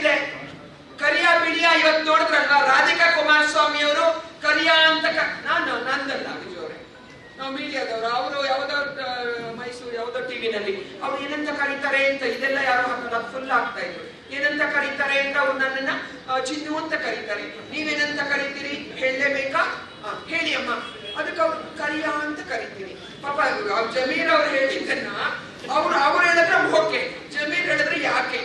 ಇದೆ. ಕರಿಯ ಬಿಳಿಯ ಇವತ್ತು ನೋಡಿದ್ರಲ್ಲ ರಾಧಿಕಾ ಕುಮಾರಸ್ವಾಮಿ ಅವರು ಕರಿಯ ಅಂತ ನಾನು ನಂದಲ್ಲ ನಾವು ಮೀಡಿಯಾದವರು. ಅವರು ಯಾವ್ದೋ ಮೈಸೂರು ಯಾವ್ದೋ ಟಿವಿನಲ್ಲಿ ಅವ್ರು ಏನಂತ ಕರೀತಾರೆ ಅಂತ ಇದೆಲ್ಲ ಯಾರು ಹಾಕಲ್ಲ ಫುಲ್ ಆಗ್ತಾ ಇದ್ರು. ಏನಂತ ಕರೀತಾರೆ ಅಂತ ಅವ್ರು ನನ್ನನ್ನ ಚಿನ್ನು ಅಂತ ಕರೀತಾರೆ. ನೀವೇನಂತ ಕರೀತೀರಿ? ಹೇಳಲೇಬೇಕಾ ಹೇಳಿ ಅಮ್ಮ. ಅದಕ್ಕೆ ಅವ್ರು ಕರಿಯ ಅಂತ ಕರಿತೀರಿ ಪಾಪ, ಜಮೀರ್ ಅವ್ರು ಹೇಳಿದ್ದನ್ನ ಅವ್ರು ಅವ್ರು ಹೇಳಿದ್ರೆ ಓಕೆ ಜಮೀರ್ ಹೇಳಿದ್ರೆ ಯಾಕೆ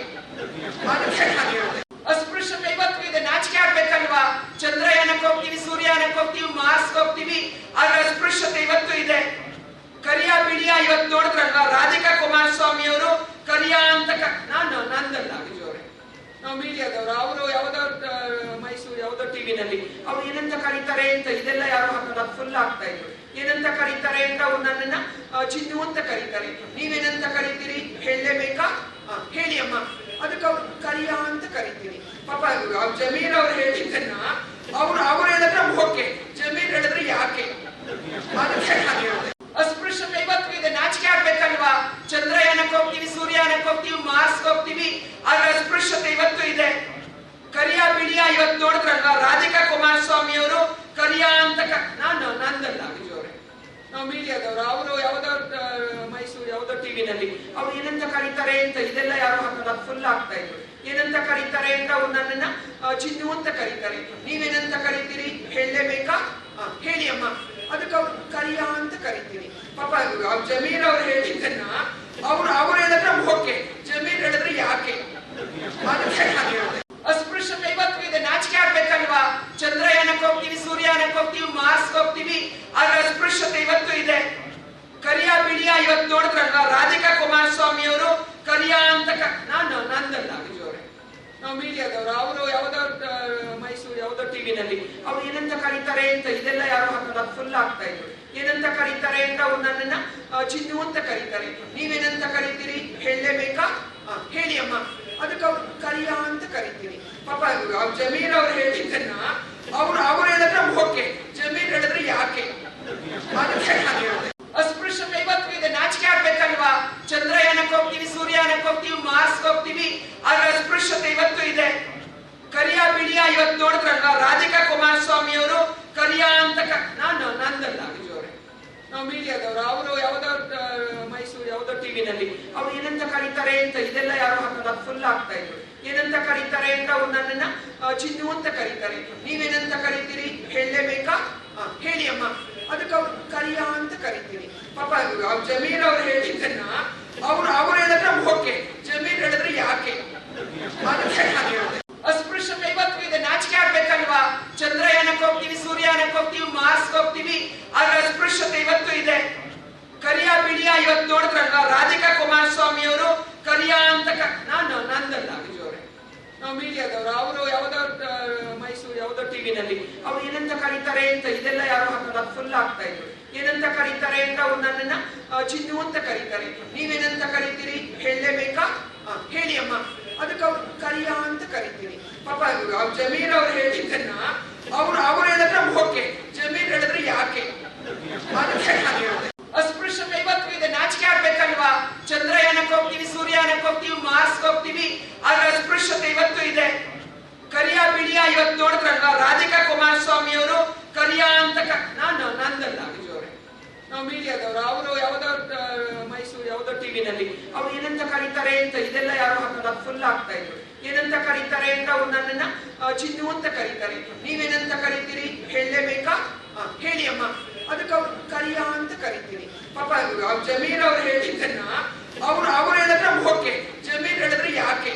ಅದಕ್ಕೆ ನಾನು ಹೇಳ್ದೆ. ಅಸ್ಪೃಶ್ಯತೆ ಇವತ್ತು ಇದೆ ನಾಚಿಕೆ ಆಗ್ಬೇಕಲ್ವಾ ಚಂದ್ರಯಾನಕ್ಕೆ ಹೋಗ್ತೀವಿ ಸೂರ್ಯಯಾನಕ್ಕೆ ಹೋಗ್ತೀವಿ ಮಾರ್ಸ್ ಆದ್ರೆ ಅಸ್ಪೃಶ್ಯತೆ ಇವತ್ತು ಇದೆ. ಕರಿಯ ಬಿಡಿಯಾ ಇವತ್ತು ನೋಡಿದ್ರಲ್ವಾ? ರಾಧಿಕಾ ಕುಮಾರಸ್ವಾಮಿ ಅವರು ಕರಿಯಾ ಅಂತ ನಾನು ನಂದಲ್ಲ ವಿಜೋರೆ ನಾವು ಮೀಡಿಯಾದವರು. ಅವರು ಯಾವ್ದೋ ಮೈಸೂರು ಯಾವ್ದೋ ಟಿವಿನಲ್ಲಿ ಅವ್ರು ಏನಂತ ಕರೀತಾರೆ ಅಂತ ಇದೆಲ್ಲ ಯಾರು ಹಾಕಲ್ಲ ಫುಲ್ ಆಗ್ತಾ ಇದ್ರು ಏನಂತ ಕರೀತಾರೆ ಅಂತ ಅವ್ರು ನನ್ನನ್ನ ಚಿನ್ನು ಅಂತ ಕರೀತಾರೆ. ನೀವೇನಂತ ಕರಿತೀರಿ? ಹೇಳಲೇಬೇಕಾ? ಹೇಳಿ ಅಮ್ಮ. ಅದಕ್ಕೆ ಅವ್ರು ಕರಿಯಾ ಅಂತ ಕರಿತೀನಿ. ಪಾಪ, ಜಮೀರ್ ಅವ್ರು ಹೇಳಿದ್ದನ್ನ, ಅವ್ರು ಅವ್ರು ಹೇಳಿದ್ರೆ ಓಕೆ. ಜಮೀರ್ ಹೇಳಿದ್ರೆ ಯಾಕೆ. ಅಸ್ಪೃಶ್ಯತೆ ಇವತ್ತು ಇದೆ. ನಾಚಿಕೆ ಆಗ್ಬೇಕಲ್ವಾ? ಚಂದ್ರಯಾನಕ್ಕೆ ಹೋಗ್ತೀವಿ ಸೂರ್ಯಾನಕ್ಕೆ ಹೋಗ್ತೀವಿ ಮಾರ್ಸ್ ಹೋಗ್ತೀವಿ. ಆದ್ರೆ ಅಸ್ಪೃಶ್ಯತೆ ಇವತ್ತು ಇದೆ. ಕರಿಯ ಬಿಳಿಯ ಇವತ್ತು ನೋಡಿದ್ರಲ್ವಾ? ರಾಧಿಕಾ ಕುಮಾರಸ್ವಾಮಿ ಅವರು ಕರಿಯ ಅಂತ ನಾನು ನಂದಲ್ಲ ವಿಜೋರೆ ನಾವು ಮೀಡಿಯಾದವರು. ಅವರು ಯಾವ್ದೋ ಮೈಸೂರು ಯಾವ್ದೋ ಟಿವಿನಲ್ಲಿ ಅವ್ರು ಏನಂತ ಕರೀತಾರೆ ಅಂತ ಇದೆಲ್ಲ ಯಾರು ಹಾಕಲ್ಲ ಫುಲ್ ಆಗ್ತಾ ಇದ್ರು ಏನಂತ ಕರೀತಾರೆ ಅಂತ ಅವ್ರು ನನ್ನನ್ನ ಚಿನ್ನು ಅಂತ ಕರೀತಾರೆ. ನೀವೇನಂತ ಕರಿತೀರಿ? ಹೇಳಲೇಬೇಕಾ ಆ, ಹೇಳಿ ಅಮ್ಮ ಅದಕ್ಕೆ ಅವ್ರು ಕರಿಯ ಅಂತ ಕರಿತೀನಿ ಪಾಪ ಅವ್ರು ಜಮೀರ್ ಅವ್ರು ಹೇಳಿದ್ದನ್ನ ಅವ್ರು ಅವ್ರು ಹೇಳಿದ್ರೆ ಓಕೆ ಜಮೀರ್ ಹೇಳಿದ್ರೆ ಯಾಕೆ ಅದಕ್ಕೆ ನಾನು ಹೇಳ್ದೆ. ಅಸ್ಪೃಶ್ಯತೆ ಇವತ್ತು ಇದೆ ನಾಚಿಕೆ ಆಗ್ಬೇಕಲ್ವಾ ಚಂದ್ರಯಾನಕ್ಕೆ ಹೋಗ್ತೀವಿ ಸೂರ್ಯಯಾನಕ್ಕೆ ಹೋಗ್ತೀವಿ ಮಾರ್ಸ್ ಹೋಗ್ತೀವಿ ಆದ್ರೆ ಅಸ್ಪೃಶ್ಯತೆ ಇವತ್ತು ಇದೆ ಕರಿಯ ಬಿಳಿಯ ಇವತ್ತು ನೋಡಿದ್ರಲ್ವಾ ರಾಧಿಕಾ ಕಲಿಯಾ ಅಂತ ನಾನು ನಂದಲ್ಲ ವಿಜೋರೆ ನಾವು ಮೀಡಿಯಾದವರು. ಅವರು ಯಾವುದೋ ಮೈಸೂರು ಯಾವ್ದೋ ಟಿವಿನಲ್ಲಿ ಅವ್ರು ಏನಂತ ಕರೀತಾರೆ ಅಂತ ಇದೆಲ್ಲ ಯಾರು ಹಾಕಲ್ಲ ಫುಲ್ ಆಗ್ತಾ ಇದ್ರು ಏನಂತ ಕರೀತಾರೆ ಅಂತ ಅವ್ರು ನನ್ನನ್ನ ಚಿನ್ನು ಅಂತ ಕರೀತಾರೆ. ನೀವೇನಂತ ಕರಿತೀರಿ? ಹೇಳಲೇಬೇಕಾ ಹೇಳಿ ಅಮ್ಮ. ಅದಕ್ಕೆ ಅವ್ರು ಕರಿಯಾ ಅಂತ ಕರಿತೀನಿ. ಪಾಪ ಜಮೀರ್ ಅವ್ರು ಹೇಳಿದ್ದನ್ನ ಅವ್ರು ಅವ್ರು ಹೇಳಿದ್ರೆ ಓಕೆ ಜಮೀರ್ ಹೇಳಿದ್ರೆ ಯಾಕೆ ಅದಕ್ಕೆ ನಾನು ಹೇಳ್ದೆ. ಅಸ್ಪೃಶ್ಯತೆ ಇವತ್ತು ಇದೆ ನಾಚಿಕೆ ಆಗ್ಬೇಕಲ್ವಾ ಚಂದ್ರಯಾನಕ್ಕೆ ಹೋಗ್ತೀವಿ ಸೂರ್ಯಯಾನಕ್ಕೆ ಹೋಗ್ತೀವಿ ಮಾರ್ಸ್ ಹೋಗ್ತೀವಿ ಆದ್ರೆ ಅಸ್ಪೃಶ್ಯತೆ ಇವತ್ತು ಇದೆ ಕರಿಯ ಬಿಳಿಯ ಇವತ್ತು ನೋಡಿದ್ರಲ್ವಾ? ರಾಧಿಕಾ ಕುಮಾರಸ್ವಾಮಿ ಅವರು ಕಲಿಯಾ ಅಂತ ನಾನು ನಂದಲ್ಲ ವಿಜೋರೆ ನಾವು ಮೀಡಿಯಾದವರು. ಅವರು ಯಾವ್ದೋ ಮೈಸೂರು ಯಾವ್ದೋ ಟಿವಿನಲ್ಲಿ ಅವ್ರು ಏನಂತ ಕರೀತಾರೆ ಅಂತ ಇದೆಲ್ಲ ಯಾರು ಹಾಕಲ್ಲ ಫುಲ್ ಆಗ್ತಾ ಇದ್ರು ಏನಂತ ಕರೀತಾರೆ ಅಂತ ಅವ್ರು ನನ್ನನ್ನ ಚಿನ್ನು ಅಂತ ಕರೀತಾರೆ. ನೀವೇನಂತ ಕರಿತೀರಿ? ಹೇಳಲೇಬೇಕಾ ಹೇಳಿ ಅಮ್ಮ. ಅದಕ್ಕೆ ಅವ್ರು ಕರಿಯ ಅಂತ ಕರಿತೀನಿ. ಪಾಪ ಜಮೀರ್ ಅವ್ರು ಹೇಳಿದ್ದನ್ನ, ಅವ್ರು ಅವ್ರು ಹೇಳಿದ್ರೆ ಓಕೆ. ಜಮೀನ್ ಹೇಳಿದ್ರೆ ಯಾಕೆ? ಅದಕ್ಕೆ ನಾನು ಹೇಳ್ದೆ. ಅಸ್ಪೃಶ್ಯತೆ ಇವತ್ತು ಇದೆ ನಾಚಿಕೆ ಆಗ್ಬೇಕಲ್ವಾ ಚಂದ್ರಯಾನಕ್ಕೆ ಹೋಗ್ತೀವಿ ಸೂರ್ಯಯಾನಕ್ಕೆ ಹೋಗ್ತೀವಿ ಮಾರ್ಸ್ ಹೋಗ್ತೀವಿ ಆದ್ರೆ ಅಸ್ಪೃಶ್ಯತೆ ಇವತ್ತು ಇದೆ ಕರಿಯ ಬಿಳಿಯ ಇವತ್ತು ನೋಡಿದ್ರಲ್ವಾ? ರಾಧಿಕಾ ಕುಮಾರಸ್ವಾಮಿ ಅವರು ಕಲಿಯಾ ಅಂತ ನಾನು ನಂದಲ್ಲ ಬಿಜೋರೆ ನಾವು ಮೀಡಿಯಾದವರು. ಅವರು ಯಾವ್ದೋ ಮೈಸೂರು ಯಾವ್ದೋ ಟಿವಿನಲ್ಲಿ ಅವ್ರು ಏನಂತ ಕರೀತಾರೆ ಅಂತ ಇದೆಲ್ಲ ಯಾರು ಹಾಕಲ್ಲ ಫುಲ್ ಆಗ್ತಾ ಇದ್ರು ಏನಂತ ಕರೀತಾರೆ ಅಂತ ಅವ್ರು ನನ್ನನ್ನ ಚಿನ್ನು ಅಂತ ಕರೀತಾರೆ. ನೀವೇನಂತ ಕರಿತೀರಿ? ಹೇಳಲೇಬೇಕಾ ಹೇಳಿ ಅಮ್ಮ. ಅದಕ್ಕೆ ಅವ್ರು ಕರಿಯಾ ಅಂತ ಕರಿತೀನಿ. ಪಾಪ ಜಮೀರ್ ಅವ್ರು ಹೇಳಿದ್ದನ್ನ, ಅವ್ರು ಅವ್ರು ಹೇಳಿದ್ರೆ ಓಕೆ ಜಮೀರ್ ಹೇಳಿದ್ರೆ ಯಾಕೆ ಅದಕ್ಕೆ ನಾನು ಹೇಳ್ದೆ. ಅಸ್ಪೃಶ್ಯತೆ ಇವತ್ತು ಇದೆ ನಾಚಿಕೆ ಆಗ್ಬೇಕಲ್ವಾ ಚಂದ್ರಯಾನಕ್ಕೆ ಹೋಗ್ತೀವಿ ಸೂರ್ಯಯಾನಕ್ಕೆ ಹೋಗ್ತೀವಿ ಹೋಗ್ತೀವಿ ಆದ್ರೆ ಅಸ್ಪೃಶ್ಯತೆ ಇವತ್ತು ಇದೆ. ಕರಿಯ ಬಿಳಿಯ ಇವತ್ತು ನೋಡಿದ್ರಲ್ವಾ? ರಾಧಿಕಾ ಕುಮಾರಸ್ವಾಮಿ ಅವರು ಕರಿಯ ಅಂತ ನಾನು ನಂದಲ್ಲ ವಿಜೋರೆ ನಾವು ಮೀಡಿಯಾದವರು. ಅವರು ಯಾವ್ದೋ ಮೈಸೂರು ಯಾವ್ದೋ ಟಿವಿನಲ್ಲಿ ಅವ್ರು ಏನಂತ ಕರೀತಾರೆ ಅಂತ ಇದೆಲ್ಲ ಯಾರು ಹಾಕಲ್ಲ ಫುಲ್ ಆಗ್ತಾ ಇದ್ರು. ಏನಂತ ಕರೀತಾರೆ ಅಂತ ಅವ್ರು ನನ್ನನ್ನ ಚಿನ್ನು ಅಂತ ಕರೀತಾರೆ. ನೀವೇನಂತ ಕರಿತೀರಿ? ಹೇಳಲೇಬೇಕಾ? ಹೇಳಿ ಅಮ್ಮ. ಅದಕ್ಕೆ ಅವ್ರು ಕರಿಯ ಅಂತ ಕರಿತೀನಿ. ಪಾಪ ಜಮೀರ್ ಅವ್ರು ಹೇಳಿದ್ದನ್ನ, ಅವ್ರು ಅವ್ರು ಹೇಳಿದ್ರೆ ಓಕೆ. ಹೇಳಿದ್ರೆ ಯಾಕೆ?